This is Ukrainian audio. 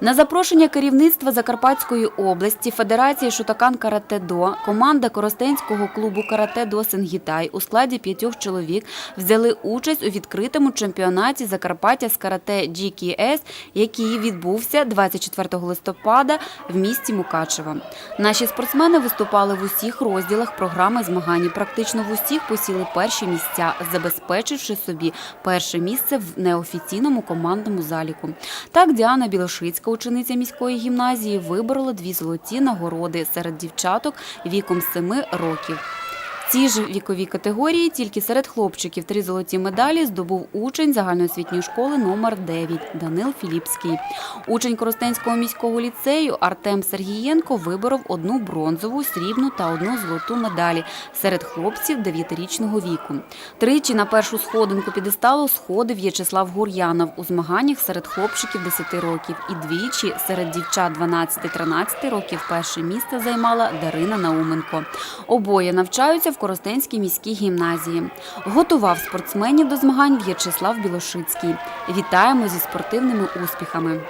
На запрошення керівництва Закарпатської області Федерації Шутакан Карате-До команда Коростенського клубу Карате-До Сенгітай у складі п'ятьох чоловік взяли участь у відкритому чемпіонаті Закарпаття з карате GKS, який відбувся 24 листопада в місті Мукачево. Наші спортсмени виступали в усіх розділах програми змагань. Практично в усіх посіли перші місця, забезпечивши собі перше місце в неофіційному командному заліку. Так Діана Білошицька, учениця міської гімназії, виборола дві золоті нагороди серед дівчаток віком 7 років. В цій ж віковій категорії тільки серед хлопчиків три золоті медалі здобув учень загальноосвітньої школи номер 9 Данил Філіпський. Учень Коростенського міського ліцею Артем Сергієнко виборов одну бронзову, срібну та одну золоту медалі серед хлопців 9-річного віку. Тричі на першу сходинку підесталу сходив В'ячеслав Гур'янов у змаганнях серед хлопчиків 10 років і двічі серед дівчат 12-13 років перше місце займала Дарина Науменко. Обоє навчаються в Коростенській міській гімназії. Готував спортсменів до змагань В'ячеслав Білошицький. Вітаємо зі спортивними успіхами.